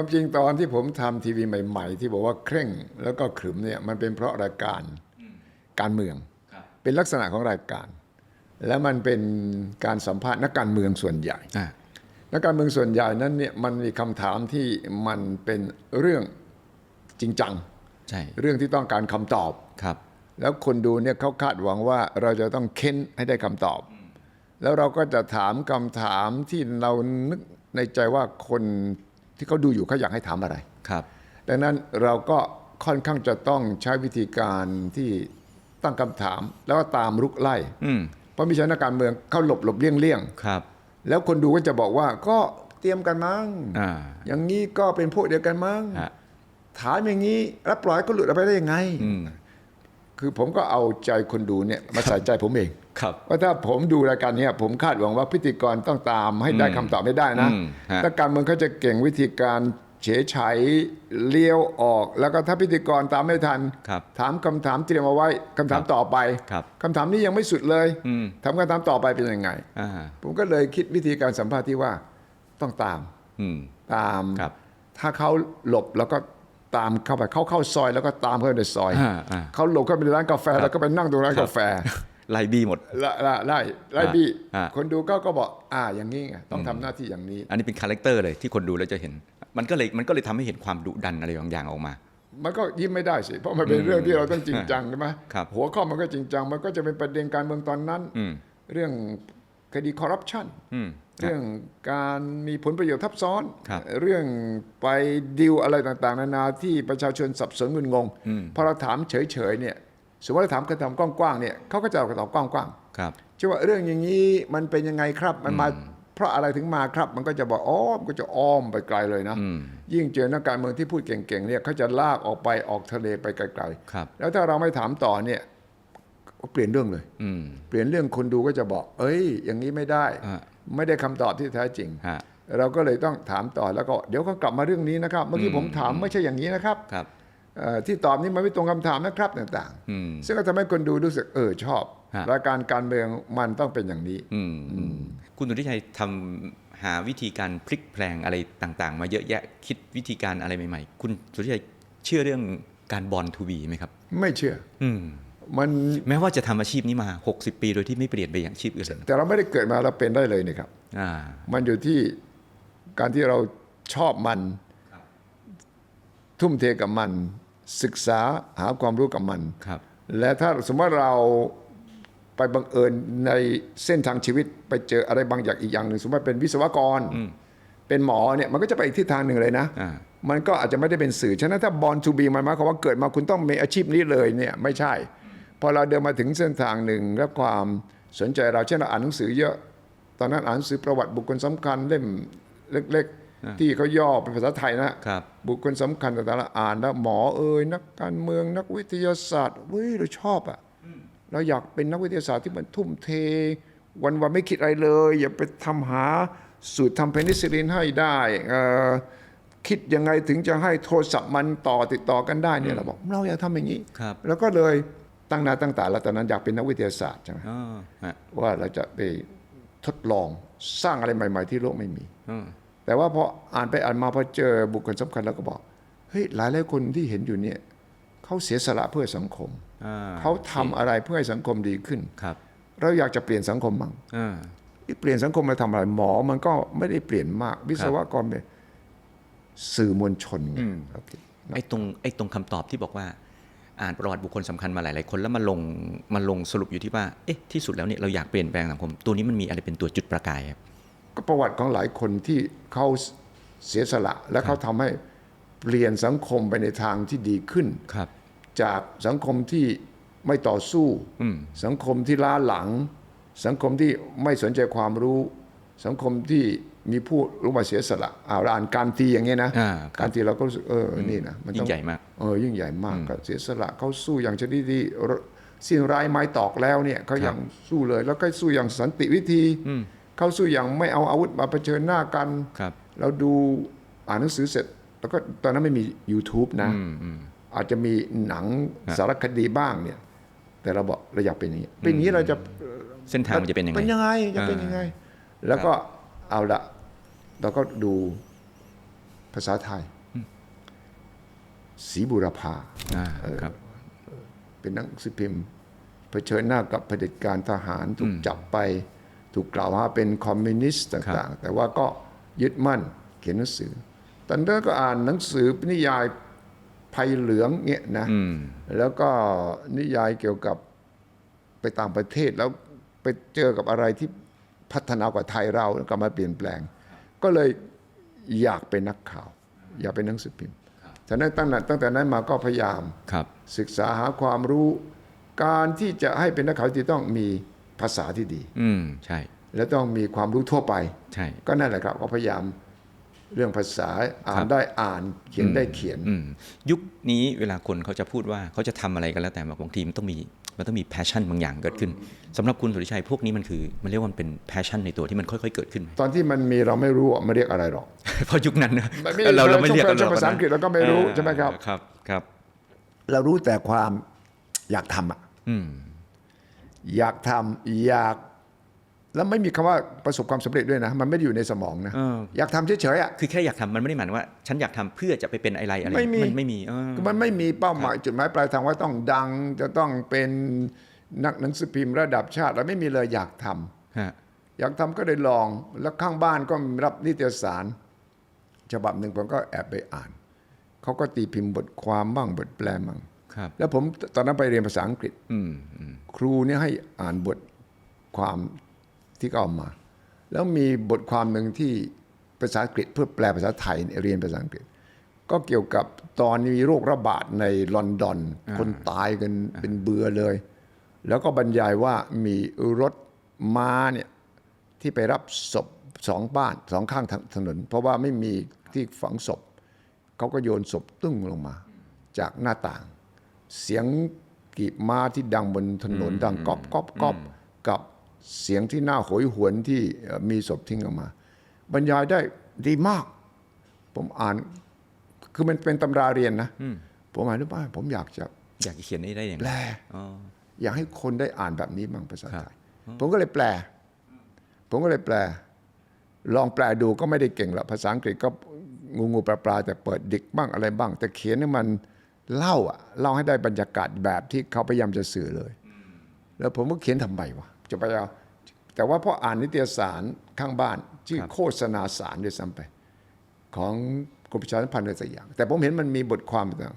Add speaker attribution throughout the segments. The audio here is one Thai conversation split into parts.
Speaker 1: ความจริงตอนที่ผมทำทีวีใหม่ ๆ ที่บอกว่าเคร่งแล้วก็ขรึมเนี่ยมันเป็นเพราะรายการการเมือง
Speaker 2: ครับ
Speaker 1: เป็นลักษณะของรายการ แล้วมันเป็นการสัมภาษณ์นักการเมืองส่วนใหญ่
Speaker 2: อ่า
Speaker 1: นักการเมืองส่วนใหญ่นั้นเนี่ยมันมีคำถามที่มันเป็นเรื่องจริงจัง
Speaker 2: ใช่
Speaker 1: เรื่องที่ต้องการคำตอบ
Speaker 2: ครับ
Speaker 1: แล้วคนดูเนี่ยเขาคาดหวังว่าเราจะต้องเค้นให้ได้คำตอบ แล้วเราก็จะถามคำถามที่เรานึกในใจว่าคน ที่เขาดูอยู่เขาอยากให้ถามอะไร
Speaker 2: ครับ
Speaker 1: ดังนั้นเราก็ค่อนข้างจะต้องใช้วิธีการที่ตั้งคำถาม แล้วก็ตามรุกไล่
Speaker 2: อืม
Speaker 1: เพราะมีชาวนักการเมืองเขาหลบหลบเลี่ยงเลี่ยง
Speaker 2: ครับ
Speaker 1: แล้วคนดูก็จะบอกว่าก็เตรียมกันมั้ง
Speaker 2: อ่า
Speaker 1: อย่างนี้ก็เป็นพวกเดียวกันมั้ง
Speaker 2: ฮะ
Speaker 1: ถามอย่างนี้ แล้วปล่อยให้ก็หลุดออกไปได้ยังไง
Speaker 2: อืม
Speaker 1: คือผมก็เอาใจคนดูเนี่ยมาใส่ใจผมเอง
Speaker 2: ครับ
Speaker 1: ว่าถ้าผมดูรายการเนี้ยผมคาดหวังว่าพิธีกรต้องตามให้ได้คำตอบไม่ได้นะ
Speaker 2: อืมฮะ
Speaker 1: ถ้าการเมืองเขาจะเก่งวิธีการเฉยไฉเลี้ยวออก แล้วก็ถ้าพิธีกรตามไม่ทัน
Speaker 2: ครับ
Speaker 1: ถามคำถามเตรียมเอาไว้คำถามต่อไป
Speaker 2: ครับ
Speaker 1: คำถามนี้ยังไม่สุดเลย
Speaker 2: อืม
Speaker 1: ถามคำถามต่อไปเป็นยังไง
Speaker 2: อ่า
Speaker 1: ผมก็เลยคิดวิธีการสัมภาษณ์ที่ว่าต้องตาม
Speaker 2: อืม
Speaker 1: ตาม
Speaker 2: ครับ
Speaker 1: ถ้าเขาหลบแล้วก็ ตามเข้าไปเขาเข้าซอยแล้วก็ตามเข้าไปในซอย
Speaker 2: อ่าอ่า
Speaker 1: เขาหลบเข้าไปในร้านกาแฟแล้วก็ไปนั่งตรงร้านกาแฟ
Speaker 2: ไล่บี้หมด
Speaker 1: ละละไล่ไล่บี้
Speaker 2: อ่า
Speaker 1: คนดูก็ก็บอกอ่าอย่างนี้ไงต้องทำหน้าที่อย่างนี้
Speaker 2: อันนี้เป็นคาแรคเตอร์เลยที่คนดูแล้วจะเห็น มันก็เลยมันก็เลยทำให้เห็นความดุดันอะไรบางอย่างออกมา
Speaker 1: มันก็ยิ้มไม่ได้สิเพราะมันเป็นเรื่องที่เราต้องจริงจังใช่ไหม
Speaker 2: ครับ
Speaker 1: หัวข้อมันก็จริงจังมันก็จะเป็นประเด็นการเมืองตอนนั้น
Speaker 2: อืม
Speaker 1: เรื่องคดีคอร์รัปชัน
Speaker 2: อืม
Speaker 1: เรื่องการมีผลประโยชน์ทับซ้อน
Speaker 2: ครับ
Speaker 1: เรื่องไปดิวอะไรต่างๆ นานาที่ประชาชนสับสนงุนงง
Speaker 2: อืม
Speaker 1: พอเราถามเฉยๆเนี่ยสมมติเราถามคำถามกว้างๆเนี่ยเขาก็จะตอบกว้าง
Speaker 2: ครับ
Speaker 1: ๆใช่ว่าเรื่องอย่างนี้มันเป็นยังไงครับมันมาเพราะอะไรถึงมาครับ มันก็จะบอกอ๋อมันก็จะอ้อมไปไกลเลยนะ
Speaker 2: อืม
Speaker 1: ยิ่งเจอนักการเมืองที่พูดเก่งๆเนี่ยเขาจะลากออกไปออกทะเลไปไกล
Speaker 2: ครับ
Speaker 1: ๆแล้วถ้าเราไม่ถามต่อเนี่ยก็เปลี่ยนเรื่องเลย
Speaker 2: อืม
Speaker 1: เปลี่ยนเรื่องคนดูก็จะบอก เอ้ย อย่างนี้ไม่ได้
Speaker 2: อ่า
Speaker 1: ไม่ได้คำตอบที่แท้จริง
Speaker 2: ฮะ
Speaker 1: เราก็เลยต้องถามต่อแล้วก็เดี๋ยวก็กลับมาเรื่องนี้นะครับ เมื่อกี้ผมถามไม่ใช่อย่างนี้นะครับ
Speaker 2: ครับ
Speaker 1: เอ่อที่ตอบนี้มันไม่ตรงคำถามนะครับต่าง
Speaker 2: อืม
Speaker 1: ๆซึ่งก็ทำให้คนดูรู้สึกเออชอบ
Speaker 2: ฮะ
Speaker 1: รายการการเมืองมันต้องเป็นอย่างนี้
Speaker 2: อืมอืมคุณสุทธิชัยทำหาวิธีการพลิกแพลงอะไรต่าง ๆ มาเยอะแยะคิดวิธีการอะไรใหม่ ๆ คุณสุทธิชัยเชื่อเรื่องการบอลทูบีไหมครับ
Speaker 1: ไม่เชื่อ
Speaker 2: อื ม
Speaker 1: มัน
Speaker 2: แม้ว่าจะทำอาชีพนี้มา 60 ปีโดยที่ไม่เปลี่ยนไปอย่างอาชีพอื่น
Speaker 1: แต่เราไม่ได้เกิดมาเราเป็นได้เลยนี่ครับ
Speaker 2: อ่า
Speaker 1: มันอยู่ที่การที่เราชอบมัน ทุ่มเทกับมัน ศึกษาหาความรู้กับมัน
Speaker 2: ครับ
Speaker 1: และถ้าสมมติว่าเราไปบังเอิญในเส้นทางชีวิตไปเจออะไรบางอย่างอีกอย่างหนึ่งสมมติว่าเป็นวิศวกร เป็นหมอเนี่ยมันก็จะไปอีกทิศทางหนึ่งเลยนะ
Speaker 2: อ่า
Speaker 1: มันก็อาจจะไม่ได้เป็นสื่อ ฉะนั้นถ้าบอลทูบีมันหมายความว่าเกิดมาคุณต้องมีอาชีพนี้เลยเนี่ยไม่ใช่ พอเราเดินมาถึงเส้นทางหนึ่งและความสนใจเราเช่นเราอ่านหนังสือเยอะ ตอนนั้นอ่านหนังสือประวัติบุคคลสำคัญเล่มเล็ก ๆ ที่เขาย่อเป็นภาษาไทยนะ
Speaker 2: ครับ
Speaker 1: บุคคลสำคัญต่างๆเราอ่านแล้วหมอเอ่ยนักการเมืองนักวิทยาศาสตร์เว้ยเราชอบอะเราอยากเป็นนักวิทยาศาสตร์ที่มันทุ่มเท วันวันๆไม่คิดอะไรเลย อย่าไปทำหาสูตรทำเพนิซิลินให้ได้เอ่อคิดยังไงถึงจะให้โทรศัพท์มันต่อติดต่อกันได้เนี่ยเราบอกเราอยากทำอย่างนี้
Speaker 2: ครับ
Speaker 1: แล้วก็เลย ตั้งหน้าตั้งตาแล้วตอนนั้นอยากเป็นนักวิทยาศาสตร์ใช่ไหม
Speaker 2: อ๋อฮะ
Speaker 1: ว่าเราจะไปทดลองสร้างอะไรใหม่ ๆ ที่โลกไม่มี
Speaker 2: อืม
Speaker 1: แต่ว่าพออ่านไปอ่านมาพอเจอบุคคลสำคัญแล้วก็บอกเฮ้ยหลายหลายๆคนที่เห็นอยู่เนี่ยเขาเสียสละเพื่อสังคม
Speaker 2: อ่
Speaker 1: เขาทำอะไรเพื่อให้สังคมดีขึ้น
Speaker 2: ครับ
Speaker 1: เราอยากจะเปลี่ยนสังคมมั่ง
Speaker 2: อ่า
Speaker 1: เปลี่ยนสังคมมาทำอะไรหมอมันก็ไม่ได้เปลี่ยนมาก วิศวกรเป็นสื่อมวลชนไงโอเค
Speaker 2: ไอ้ตรงไอ้ตรงคำตอบที่บอกว่า อ่านประวัติบุคคลสำคัญมาหลาย ๆ คนแล้วมาลงมาลงสรุปอยู่ที่ว่าเอ๊ะที่สุดแล้วเนี่ยเราอยากเปลี่ยนแปลงสังคม ตัวนี้มันมีอะไรเป็นตัวจุดประกายครับ
Speaker 1: ก็ประวัติของหลายคนที่เขาเสียสละ และเขาทำให้เปลี่ยนสังคมไปในทางที่ดีขึ้น
Speaker 2: ครับ
Speaker 1: จากสังคมที่ไม่ต่อสู้
Speaker 2: อืม
Speaker 1: สังคมที่ล้าหลัง สังคมที่ไม่สนใจความรู้ สังคมที่มีผู้รู้มาเสียสละอ่าวเราอ่านการตีอย่างเงี้ยนะ
Speaker 2: อ่าครับ
Speaker 1: การตีเราก็รู้สึกเออนี่นะมัน
Speaker 2: ยิ่
Speaker 1: ต้อง
Speaker 2: งใหญ่มาก
Speaker 1: เออยิ่งใหญ่มากก็เสียสละเขาสู้อย่างชนิดที่สิ้นร้ายไม้ตอกแล้วเนี่ยเขายังสู้เลย แล้วก็สู้อย่างสันติวิธีเขาสู้อย่างไม่เอาอาวุธมาเผชิญหน้ากัน
Speaker 2: ครับ
Speaker 1: เราดูอ่านหนังสือเสร็จ แล้วก็ตอนนั้นไม่มี YouTube นะ
Speaker 2: อืมอืม
Speaker 1: อาจจะมีหนังสารคดีบ้างเนี่ย แต่เราบอกเราอยากเป็นอย่างนี้เป็นอย่างนี้เราจะ
Speaker 2: เส้นทางมันจะเป็นยังไง
Speaker 1: เป็นยังไงจะเป็นยังไง แล้วก็เอาละเราก็ดูพาษาไทย ศรีบุรพา
Speaker 2: อ่าครับ
Speaker 1: เป็นหนังสือพิมพ์เผชิญหน้ากับเผด็จการทหารถูกจับไป ถูกกล่าวหาเป็นคอมมิวนิสต์ต่างๆ แต่ว่าก็ยึดมั่นเขียนหนังสือ ตอนนั้นก็อ่านหนังสือนิยายภัยเหลืองเนี่ยนะแล้วก็นิยายเกี่ยวกับไปต่างประเทศแล้วไปเจอกับอะไรที่พัฒนากว่าไทยเราแล้วก็มาเปลี่ยนแปลง ก็เลยอยากเป็นนักข่าว อยากเป็นหนังสือพิมพ์ ฉะนั้นตั้งแต่ตั้งแต่นั้นมาก็พยายาม
Speaker 2: ครับ
Speaker 1: ศึกษาหาความรู้การที่จะให้เป็นนักข่าวที่ต้องมีภาษาที่ดี
Speaker 2: อืมใช่
Speaker 1: และต้องมีความรู้ทั่วไป
Speaker 2: ใช่
Speaker 1: ก็นั่นแหละครับก็พยายามเรื่องภาษาอ่า
Speaker 2: ครั
Speaker 1: น
Speaker 2: บ
Speaker 1: ได้อ่านเขียนได้เขียน
Speaker 2: อืมยุคนี้เวลาคนเขาจะพูดว่าเขาจะทำอะไรกันแล้วแต่บางทีมันต้องมี มันต้องมีแพชชั่นบางอย่างเกิดขึ้นสำหรับคุณสุริชัยพวกนี้มันคือ มันเรียกว่ามันเป็นแพชชั่นในตัวที่มันค่อยๆเกิดขึ้นไหม
Speaker 1: ตอนที่มันมีเราไม่รู้ว่ามันเรียกอะไรหรอก
Speaker 2: เพราะยุคนั้นนะ
Speaker 1: มันไม่
Speaker 2: เราเราไม่เรียกกันหร
Speaker 1: ช่
Speaker 2: อ
Speaker 1: ว
Speaker 2: ก
Speaker 1: งภาษาอังกฤษเราก็ไม่รู้ใช่ไหมครับ
Speaker 2: ครับครับ
Speaker 1: เรารู้แต่ความอยากทำอะอยากทำอยาก แล้วไม่มีคำว่าประสบความสำเร็จด้วยนะ มันไม่ได้อยู่ในสมองนะ
Speaker 2: เออ
Speaker 1: อยากทำเฉยๆอะ
Speaker 2: คือแค่อยากทำมันไม่ได้หมายว่า ฉันอยากทำเพื่อจะไปเป็นอะไรอะไร
Speaker 1: ไม่มี
Speaker 2: นไม่มีเออ
Speaker 1: คือมันไม่มีเป้าหมายจุดหมายปลายทางว่าต้องดัง จะต้องเป็นนักหนังสือพิมพ์ระดับชาติเราไม่มีเลยอยากทำ
Speaker 2: ฮะ
Speaker 1: อยากทำก็ได้ลอง แล้วข้างบ้านก็รับนิตยสารฉบับหนึ่งผมก็แอบไปอ่าน เขาก็ตีพิมพ์บทความบ้างบทแปลบ้าง
Speaker 2: ครับ
Speaker 1: แล้วผมตอนนั้นไปเรียนภาษาอังกฤษ
Speaker 2: อืมอืม
Speaker 1: ครูเนี่ยให้อ่านบทความ ที่เขาเอามา แล้วมีบทความหนึ่งที่ภาษาอังกฤษเพื่อแปลภาษาไทยเนี่ยเรียนภาษาอังกฤษ ก็เกี่ยวกับตอนมีโรคระบาดในลอนดอน คนตายกันเป็นเบื่อเลย แล้วก็บรรยายว่ามีรถม้าเนี่ยที่ไปรับศพสองบ้านสองข้างถนน เพราะว่าไม่มีที่ฝังศพเขาก็โยนศพตึ้งลงมา จากหน้าต่าง เสียงกีบม้าที่ดังบนถนนดังก๊อบก๊อบก๊อบกับ เสียงที่น่าโหยหวนที่เอ่อมีศพทิ้งออกมา บรรยายได้ดีมาก ผมอ่าน คือมันเป็นตำราเรียนนะผมอ่านด้วยว่าผมอยากจะ
Speaker 2: อยากจะเขียนได้ได้อย่าง
Speaker 1: แปล
Speaker 2: นั้นอ๋อ
Speaker 1: อยากให้คนได้อ่านแบบนี้บ้างภาษา
Speaker 2: ครับ
Speaker 1: ไทยผมก็เลยแปล ผมก็เลยแปล ลองแปลดูก็ไม่ได้เก่งละภาษาอังกฤษก็งูงูปลาปลาแต่เปิดดิกบ้างอะไรบ้าง แต่เขียนให้มันเล่าอะเล่าให้ได้บรรยากาศแบบที่เขาพยายามจะสื่อเลย แล้วผมก็เขียนทำไมวะ จะไปเอา แต่ว่าพออ่านนิตยสารข้างบ้านชื่อโฆษณาสารด้วยซ้ำไป ของกรมประชาสัมพันธ์อะไรสักอย่าง แต่ผมเห็นมันมีบทความต่าง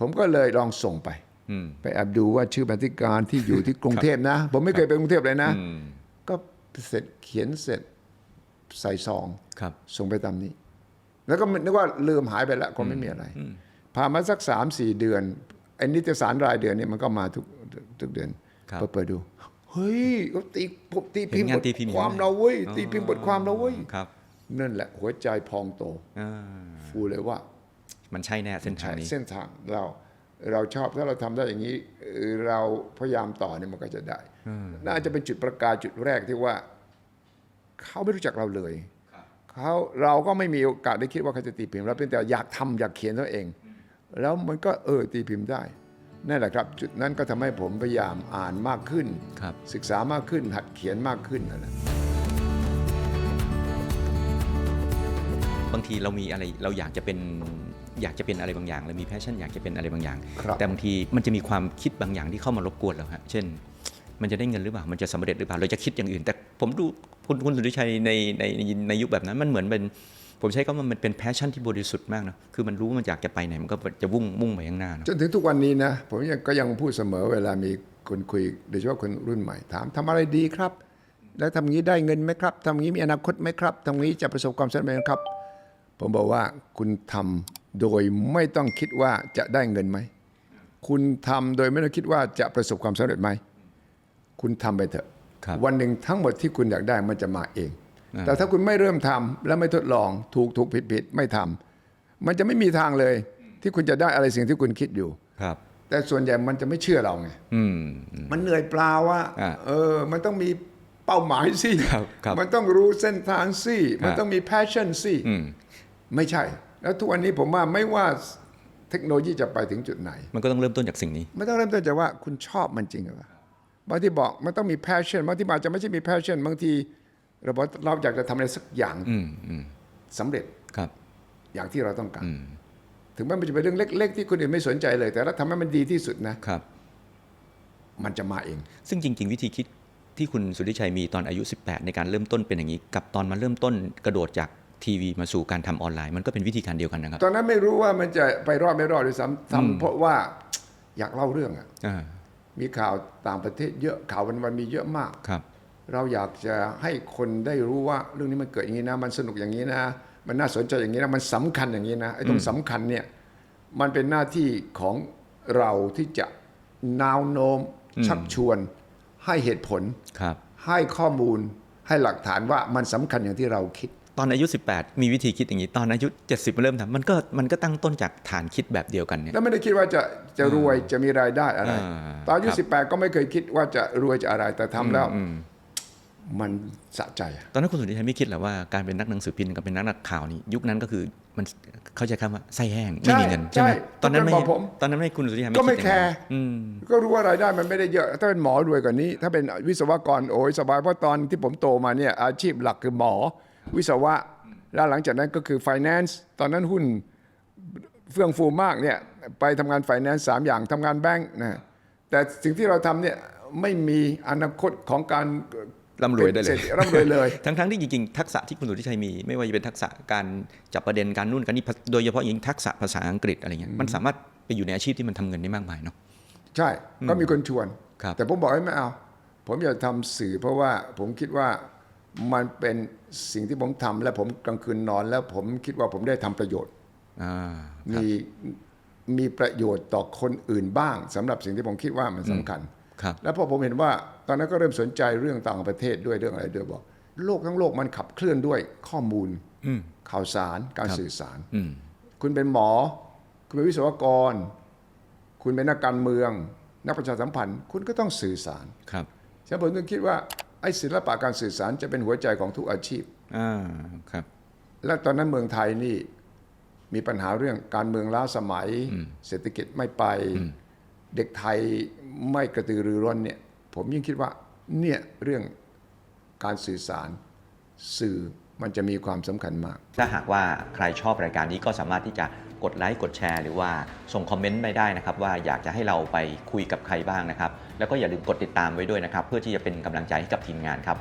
Speaker 1: ผมก็เลยลองส่งไปไปแอบดูว่าชื่อบรรณาธิการที่อยู่ที่กรุงเทพนะ ผมไม่เคยไปกรุงเทพเลยนะ ก็เสร็จเขียนเสร็จใส่ซอง
Speaker 2: ครับ
Speaker 1: ส่งไปตามนี้ แล้วก็นึกว่าลืมหายไปแล้วคงไม่มีอะไรผ่านมาสักสามสี่เดือนไอ้นิตยสารรายเดือนเนี่ยมันก็มาทุกทุกเดือน
Speaker 2: ครับ
Speaker 1: พอเปิดดู เฮ้ยเขาตีผมตีพิมพ์
Speaker 2: เห็นงาน
Speaker 1: บ
Speaker 2: ตี
Speaker 1: ท
Speaker 2: พิมพ์
Speaker 1: ความ
Speaker 2: อยู่นะ
Speaker 1: เราเว้ย
Speaker 2: อ๋อ
Speaker 1: ตีพิมพ์บทความเราเว้ย
Speaker 2: ครับ
Speaker 1: นั่นแหละหัวใจพองโต
Speaker 2: อ่า
Speaker 1: ฟูเลยว่า
Speaker 2: มันใช่แน่เส้นทางนี้
Speaker 1: เส้นทางเราเราชอบถ้าเราทำได้อย่างนี้เอ่อเราพยายามต่อเนี่ยมันก็จะได้ น่าจะเป็นจุดประกายจุดแรกที่ว่า เขาไม่รู้จักเราเลยเขาเราก็ไม่มีโอกาสได้คิดว่าเขาจะตีพิมพ์เราเป็นแต่อยากทำอยากเขียนตัวเอง แล้วมันก็เออตีพิมพ์ได้ นั่นแหละครับ จุดนั้นก็ทำให้ผมพยายามอ่านมากขึ้น
Speaker 2: ครับ
Speaker 1: ศึกษามากขึ้น หัดเขียนมากขึ้นนั่นแหละ
Speaker 2: บางทีเรามีอะไรเราอยากจะเป็นอยากจะเป็นอะไรบางอย่างเรามีแพชชั่นอยากจะเป็นอะไรบางอย่าง
Speaker 1: ครับ
Speaker 2: แต่บางทีมันจะมีความคิดบางอย่างที่เข้ามารบกวนเราฮะเช่น มันจะได้เงินหรือเปล่ามันจะสำเร็จหรือเปล่าเราจะคิดอย่างอื่น แต่ผมดูคุณคุณสุริชัยในในในในยุคแบบนั้นมันเหมือนเป็น ผมใช้คำว่ามันเป็นแพชชั่นที่บริสุทธิ์มากนะคือมันรู้ว่ามันอยากจะไปไหนมันก็จะวุ่งมุ่งไปข้างหน้าเนอะ
Speaker 1: จนถึงทุกวันนี้นะผมยังก็ยังพูดเสมอเวลามีคนคุยโดยเฉพาะคนรุ่นใหม่ถามทำอะไรดีครับ แล้วทำงี้ได้เงินไหมครับทำงี้มีอนาคตไหมครับทำงี้จะประสบความสำเร็จไหมครับ ผมบอกว่าคุณทำโดยไม่ต้องคิดว่าจะได้เงินไหมคุณทำโดยไม่ต้องคิดว่าจะประสบความสำเร็จไหมคุณทำไปเถอะ
Speaker 2: ครับ
Speaker 1: วันหนึ่งทั้งหมดที่คุณอยากได้มันจะมาเอง แต่ถ้าคุณไม่เริ่มทำและไม่ทดลองถูกถูกผิดผิดไม่ทำมันจะไม่มีทางเลย ที่คุณจะได้อะไรสิ่งที่คุณคิดอยู่
Speaker 2: ครับ
Speaker 1: แต่ส่วนใหญ่มันจะไม่เชื่อเราไง
Speaker 2: อืม
Speaker 1: มันเหนื่อยเปล่าว่า
Speaker 2: อ่า
Speaker 1: เออ มันต้องมีเป้าหมายสิ
Speaker 2: ครับครับ
Speaker 1: มันต้องรู้เส้นทางสิมัน
Speaker 2: อ่า
Speaker 1: ต้องมี passion สิ
Speaker 2: อืม
Speaker 1: ไม่ใช่ แล้วทุกวันนี้ผมว่าไม่ว่าเทคโนโลยีจะไปถึงจุดไหน
Speaker 2: มันก็ต้องเริ่มต้นจากสิ่งนี้
Speaker 1: ไม่ต้องเริ่มต้นจากว่าคุณชอบมันจริงหรือเปล่าบางทีบอกมันต้องมี passion บางทีมันอาจจะไม่ใช่มี passion บางที เราบอกเราอยากจะทำอะไรสักอย่าง
Speaker 2: อืมอืม
Speaker 1: สำเร็จ
Speaker 2: ครับ
Speaker 1: อย่างที่เราต้องการ
Speaker 2: อืม
Speaker 1: ถึงแม้มันจะเป็นเรื่องเล็ก ๆ ที่คนอื่นไม่สนใจเลย แต่ถ้าทำให้มันดีที่สุดนะ
Speaker 2: ครับ
Speaker 1: มันจะมาเอง
Speaker 2: ซึ่งจริง ๆ วิธีคิดที่คุณสุทธิชัยมีตอนอายุ 18 ในการเริ่มต้นเป็นอย่างนี้ กับตอนมาเริ่มต้นกระโดดจากทีวีมาสู่การทำออนไลน์มันก็เป็นวิธีการเดียวกันนะครับ
Speaker 1: ตอนนั้นไม่รู้ว่ามันจะไปรอดไม่รอดด้วยซ้ำทำเพราะว่าอยากเล่าเรื่องอะ
Speaker 2: อ่า
Speaker 1: มีข่าวต่างประเทศเยอะข่าววันๆมีเยอะมาก
Speaker 2: ครับ
Speaker 1: เราอยากจะให้คนได้รู้ว่าเรื่องนี้มันเกิดอย่างนี้นะ มันสนุกอย่างนี้นะ มันน่าสนใจอย่างนี้นะ มันสำคัญอย่างนี้นะไอ้ตรงสำคัญเนี่ยมันเป็นหน้าที่ของเราที่จะนาวโน้ม
Speaker 2: อืม
Speaker 1: ชักชวนให้เหตุผล
Speaker 2: ครับ
Speaker 1: ให้ข้อมูลให้หลักฐานว่ามันสำคัญอย่างที่เราคิด
Speaker 2: ตอนอายุ 18 มีวิธีคิดอย่างนี้ตอนอายุ 70มาเริ่มทำมันก็มันก็ตั้งต้นจากฐานคิดแบบเดียวกันเนี่ย
Speaker 1: แล้วไม่ได้คิดว่าจะจะรวยจะมีรายได้อะไร
Speaker 2: อ่า
Speaker 1: ตอนอายุ
Speaker 2: ครับ
Speaker 1: สิบแปดก็ไม่เคยคิดว่าจะรวยจะอะไรแต่ทำแล้ว
Speaker 2: อื ม
Speaker 1: มันสะใจอะ
Speaker 2: ตอนนั้นคุณสุทธิชัยไม่คิดเหรอว่าการเป็นนักหนังสือพิมพ์กับเป็นนักนักข่าวนี่ยุคนั้นก็คือมันเข้าใจคำว่าไส้แห้งไม่มีเงินใช่ไหมตอนนั้นไม่
Speaker 1: ทุกคบอกผม
Speaker 2: ตอนนั้นไม่คุณสุทธิชัยไม่
Speaker 1: ก็ไม่
Speaker 2: คิดอย่างนั้น
Speaker 1: แคร์
Speaker 2: อืม
Speaker 1: ก็รู้ว่ารายได้มันไม่ได้เยอะ ถ้าเป็นหมอรวยกว่านี้ ถ้าเป็นวิศวกรโอ้ยสบายเพราะตอนที่ผมโตมาเนี่ยอาชีพหลักคือหมอ วิศวะแล้วหลังจากนั้นก็คือ finance ตอนนั้นหุ้นเฟื่องฟูมากเนี่ยไปทำงาน finance สามอย่างทำงานแบงก์นะแต่สิ่งที่เราทำเนี่ยไม่มีอนาคตของการ
Speaker 2: ร่ำรวยได้เลย
Speaker 1: ป็นศษฐีร่ำรวยเลย
Speaker 2: ทั้งทั้งๆที่จริงๆทักษะที่คุณสุทธิชัยมี ไม่ว่าจะเป็นทักษะการจับประเด็นการนู่นการนี่โดยเฉพาะอย่างยิ่งทักษะภาษาอังกฤษอะไรเงี้ยมันสามารถไปอยู่ในอาชีพที่มันทำเงินได้มากมายเนาะ
Speaker 1: ใช่ก็มีคนชวน
Speaker 2: ครับ
Speaker 1: แต่ผมบอกให้ไม่เอา ผมอยากทำสื่อเพราะว่าผมคิดว่ามันเป็นสิ่งที่ผมทำและผมกลางคืนนอน แล้วผมคิดว่าผมได้ทำประโยชน์
Speaker 2: อ่า
Speaker 1: มีมีประโยชน์ต่อคนอื่นบ้างสำหรับสิ่งที่ผมคิดว่ามันสำคัญ
Speaker 2: ครับ
Speaker 1: แล้วพอผมเห็นว่าตอนนั้นก็เริ่มสนใจเรื่องต่างประเทศด้วยเรื่องอะไรด้วยบอก โลกทั้งโลกมันขับเคลื่อนด้วยข้อมูล
Speaker 2: อืม
Speaker 1: ข่าวสารการ
Speaker 2: ครับ
Speaker 1: สื่อสาร
Speaker 2: อืม
Speaker 1: คุณเป็นหมอ คุณเป็นวิศวกร คุณเป็นนักการเมือง นักประชาสัมพันธ์ คุณก็ต้องสื่อสาร
Speaker 2: ครับ
Speaker 1: ฉะนั้นผมจึงคิดว่าไอ้ศิลปะการสื่อสารจะเป็นหัวใจของทุกอาชีพ
Speaker 2: อ่าครับ
Speaker 1: และตอนนั้นเมืองไทยนี่มีปัญหาเรื่องการเมืองล้าสมัย เศรษฐกิจไม่ไป เด็กไทยไม่กระตือรือร้นเนี่ยผมยิ่งคิดว่าเนี่ยเรื่องการสื่อสารสื่อมันจะมีความสำคัญมาก
Speaker 2: ถ้าหากว่าใครชอบรายการนี้ก็สามารถที่จะกดไลค์กดแชร์ หรือว่าส่งคอมเมนต์ไปได้นะครับ ว่าอยากจะให้เราไปคุยกับใครบ้างนะครับ แล้วก็อย่าลืมกดติดตามไว้ด้วยนะครับ เพื่อที่จะเป็นกำลังใจให้กับทีมงานครับ